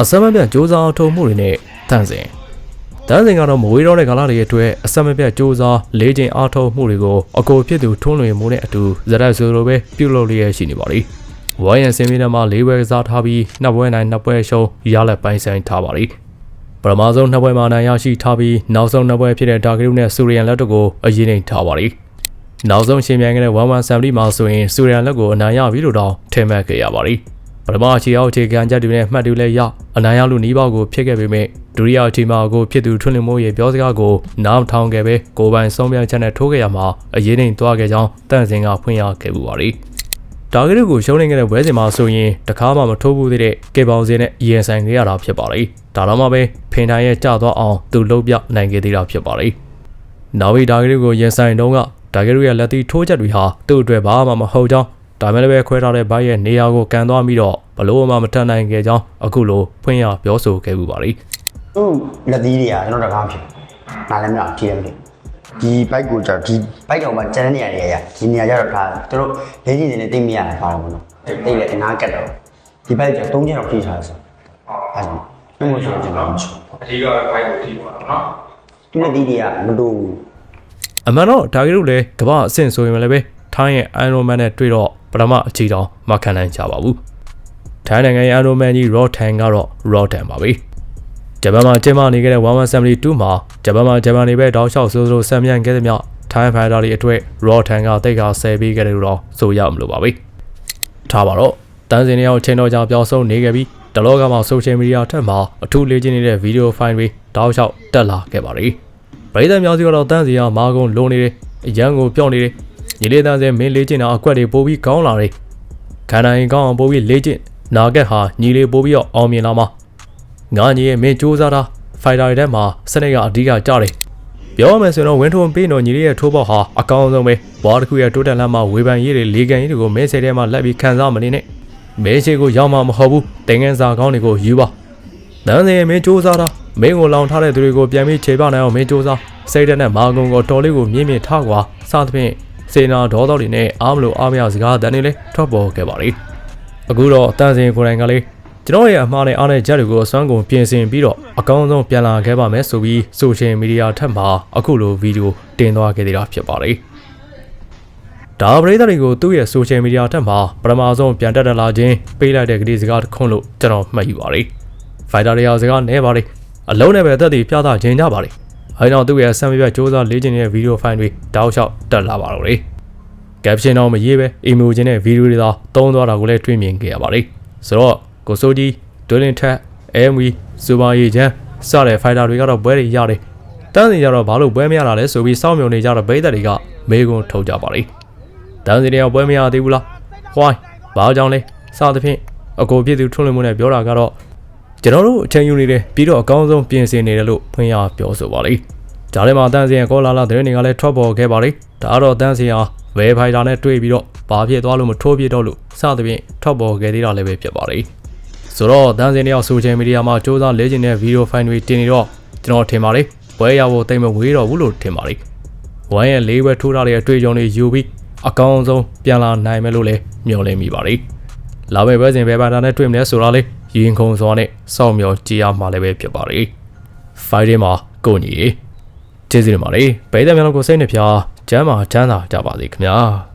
အစမပြတ်စ조사ထုံမှုတွေနဲ့တန့်စင်တန့်စင်ကတော့မဝေးတော့တဲ့ကာလတွေအတွက်အစမပြတ်စ조사လေးချိန်အားထုတ်မှုတွေကိုအကိုဖြစ်သူထွန်းလွင်မှုနဲ့အတူဇရက်ဆိုလိုပဲပြုလုပ်လျက်ရှိနေပါလိမ့်ဝိုင်းရန်စင်မီနမှာ၄ဘွဲကစားထားပြီးနှစ်ဘွဲနိုင်နှစ်ဘွဲရှုံးရလက်ပိုင်းဆိုင်ထားပါလိမ့်ပထမဆုံးနှစ်ဘွဲမှာနိုင်ရရှိထားပြီးနောက်ဆုံးနှစ်ဘွဲဖြစ်တဲ့ဒါဂရုနဲ့စူရီယန်လက်တို့ကိုအရင်နှိမ်ထားပါလိမ့်နောက်ဆုံးရှင်မြန်ခဲ့တဲ့1170မှာဆိုရင်စူရီယန်လက်ကိုအနိုင်ရပြီလို့တောင်ထင်မှတ်ခဲ့ရပါလိမ့် ပထမအခြေအောက်အခြေခံချက်တွေနဲ့မှတ်တွေလည်းရအနိုင်ရလို့နီးပေါက်ကိုဖြစ်ခဲ့ပေမဲ့ဒုတိယအချိန်မှာကိုဖြစ်သူထွန်းလင်းမိုးရဲ့ပြောစကားကိုနားမထောင်ခဲ့ပဲကိုပိုင်ဆုံးဖြတ်ချက်နဲ့ထိုးခဲ့ရမှာအရေးနှိမ်သွားခဲ့ကြောင်းတန့်စင်ကဖွင့်ရခဲ့ပူပါလိမ့်တာဂက်ကိုရှုံးနေခဲ့တဲ့ဝဲစင်မှာဆိုရင်တခါမှမထိုးဘူးသေးတဲ့ကေပေါင်စင်နဲ့ရင်ဆိုင်ခဲ့ရတာဖြစ်ပါလိမ့်ဒါတော့မှပဲဖင်တိုင်းရဲ့ကြသွားအောင်သူလှုပ်ပြနိုင်ခဲ့သေးတာဖြစ်ပါလိမ့်နောက်ပြီးဒါဂက်ကိုရင်ဆိုင်တုန်းကဒါဂက်ရဲ့လက်သီးထိုးချက်တွေဟာသူ့အတွက်ဘာမှမဟုတ်ကြောင်း ဒါမဲ့လည်းပဲခွဲထားတဲ့ဘိုင်းရဲ့နေရာကိုကန်သွားပြီးတော့ဘလို့မှမထန်နိုင်ခဲ့ကြောင်းအခုလိုဖွင့်ရပြောဆိုခဲ့ပူပါလိမ့်သူ့လက်သီးတွေကကျွန်တော်တကားဖြစ်နားလည်းမလားကြည့်ရမလို့ဒီဘိုက်ကိုကြာဒီဘိုက်တော့မှကျန်တဲ့နေရာတွေရဒီနေရာကျတော့ဒါသူတို့လေးကြီးနေနေတိတ်မရတာပါတော့မလို့တိတ်လည်းအနာကတ်တော့ဒီဘိုက်ကျသုံးချက်တော့ပြေးထားတယ်ဆိုအဲဒါမှမဟုတ်ဆိုကျွန်တော်မရှိအထီးကဘိုက်ကိုထိပါတော့နော်သူ့လက်သီးတွေကမတူဘူးအမှန်တော့ဒါဂက်တို့လည်းကမ္ဘာအဆင့်ဆိုရင်လည်းပဲထိုင်းရဲ့ Iron Man နဲ့တွေ့တော့ ပထမအခြေတောင်မခံနိုင်ကြပါဘူးထိုင်းနိုင်ငံရဲ့ Iron Man ကြီး Raw Tan ကတော့ Raw Tan ပါပဲဂျပန်မှာကျင်းပနေခဲ့တဲ့1172မှာဂျပန်မှာဂျပန်နေပဲတောက်လျှောက်ဆိုးဆိုးဆံမြန်ခဲ့တဲ့မြောက်ထိုင်းဖိုင်တာတွေအတွက် Raw Tan ကတိတ်ခါဆယ်ပေးခဲ့တယ်လို့တော့ဆိုရမလို့ပါပဲထားပါတော့တန်းစင်တွေအောင်ချင်းတော်ကြောင်ပြောင်းဆုံးနေခဲ့ပြီးတလောကမှာ social media ထက်မှာအထူးလေ့ကျင့်နေတဲ့ video file တွေတောက်လျှောက်တက်လာခဲ့ပါလိမ့်ပရိသတ်များစီကတော့တန်းစီရမာကုံလုံးနေတယ်အရန်ကိုပြောင်းနေတယ် ညီလေးတန်းစဲမင်းလေးကျင်တာအကွက်တွေပိုးပြီးကောင်းလာတယ်ခန္ဓာရင်ကောင်းအောင်ပိုးပြီးလေးကျင်နာကက်ဟာညီလေးပိုးပြီးတော့အောင်မြင်လာမှာငါညီရဲ့မင်းစူးစမ်းတာဖိုင်တာတွေထဲမှာစနစ်ကအဓိကကြတယ်ပြောရမယ်ဆိုတော့ဝင်းထုံပေးတော့ညီလေးရဲ့ထိုးပေါက်ဟာအကောင်းဆုံးပဲဘွားတစ်ခုရဲ့တိုးတက်လမ်းမှာဝေဖန်ရေးတွေလေကန်ရေးတွေကိုမဲဆဲထဲမှာလက်ပြီးခံစားမနေနဲ့မဲချေကိုရောက်မှမဟုတ်ဘူးတင်ငန်းစာကောင်းတွေကိုယူပါတန်းစင်မင်းစူးစားတာမင်းကိုလောင်ထားတဲ့သူတွေကိုပြန်ပြီးခြေပနိုင်အောင်မင်းစူးစားစိတ်ဓာတ်နဲ့မာကုံကိုတော်လေးကိုမြင့်မြင့်ထားကွာစသဖြင့် စေနာဒေါသတွေနဲ့အားမလို့အားမရစကားတန်တွေလည်းထွက်ပေါ်ခဲ့ပါလေအခုတော့တန်းစင်ကိုယ်တိုင်ကလေးကျွန်တော်ရဲ့အမှားနဲ့အားနဲ့ချက်တွေကိုအစွမ်းကုန်ပြင်ဆင်ပြီးတော့အကောင်းဆုံးပြန်လာခဲ့ပါမယ်ဆိုပြီးဆိုရှယ်မီဒီယာထက်မှာအခုလိုဗီဒီယိုတင်သွားခဲ့သေးတာဖြစ်ပါလေဒါပရိသတ်တွေကိုသူ့ရဲ့ social media ထက်မှာပထမဆုံးပြန်တက်တက်လာခြင်းပေးလိုက်တဲ့ကတိစကားတစ်ခုလို့ကျွန်တော်မှတ်ယူပါလိမ့်ဖိုင်တာတွေရောစကားနဲပါလေအလုံးနဲ့ပဲအသက်တွေပြသခြင်းကြပါလေ အဲကြောင့်သူ့ရဲ့ဆံပြပြစ조사လေ့ကျင့်နေတဲ့ဗီဒီယိုဖိုင်တွေတောက်လျှောက်တက်လာပါတော့လေကပရှင်တော့မရေးပဲအီမိုဂျင်နဲ့ဗီဒီယိုတွေသာတုံးသွားတာကိုလည်းတွေ့မြင်ခဲ့ရပါလေဆိုတော့ကိုစိုးကြီးဒွေလင်ထက်အဲမီစူပါရီချန်စတဲ့ဖိုင်တာတွေကတော့ပွဲတွေရတယ်တန်းစီကြတော့ဘာလို့ပွဲမရတာလဲဆိုပြီးစောင့်မျှော်နေကြတော့ဘိသက်တွေကမေးခွန်းထုတ်ကြပါလေတန်းစီတွေကပွဲမရသေးဘူးလားဟွိုင်းဘာကြောင့်လဲစသဖြင့်အကိုပြည့်သူထွန်းလင်းမှုနဲ့ပြောတာကတော့ ကျွန်တော်တို့အချိန်ယူနေတယ်ပြီးတော့အကောင်းဆုံးပြင်ဆင်နေတယ်လို့ဖွင့်ရပြောဆိုပါလိမ့်။ဂျားထဲမှာတန်းစင်ရကောလာလာတဲ့တွေကလည်းထွက်ပေါ်ခဲ့ပါလိမ့်။ဒါကတော့တန်းစင်ဟာဝဲဖိုင်တာနဲ့တွေ့ပြီးတော့ဘာဖြစ်သွားလို့မထိုးပြတော့လို့စသဖြင့်ထွက်ပေါ်ခဲ့သေးတာလည်းပဲဖြစ်ပါလိမ့်။ဆိုတော့တန်းစင်တယောက်ဆိုချယ်မီဒီယာမှာစ조사လဲကျင်တဲ့ဗီဒီယိုဖိုင်တွေတင်နေတော့ကျွန်တော်ထင်ပါလိမ့်။ဝဲရဖို့တိတ်မဝေးတော့ဘူးလို့ထင်ပါလိမ့်။ဝမ်းရဲ့လေးဘက်ထိုးထားတဲ့အတွေ့အကြုံတွေယူပြီးအကောင်းဆုံးပြန်လာနိုင်မယ်လို့လည်းမျှော်လင့်မိပါလိမ့်။လာမယ့်ဘဲစဉ်ဘဲပါတာနဲ့တွေ့မလဲဆိုတာလေ ရင်ခုန်စွာနဲ့စောင့်မျှော်ကြည်ရမှာလည်းပဲဖြစ်ပါလေ။ Friday မှာကိုညီကျေးဇူးတင်ပါတယ်။ဘဲတဲ့မြန်လို့ကိုစိတ်နှပြချမ်းသာချမ်းသာကြပါစေခင်ဗျာ။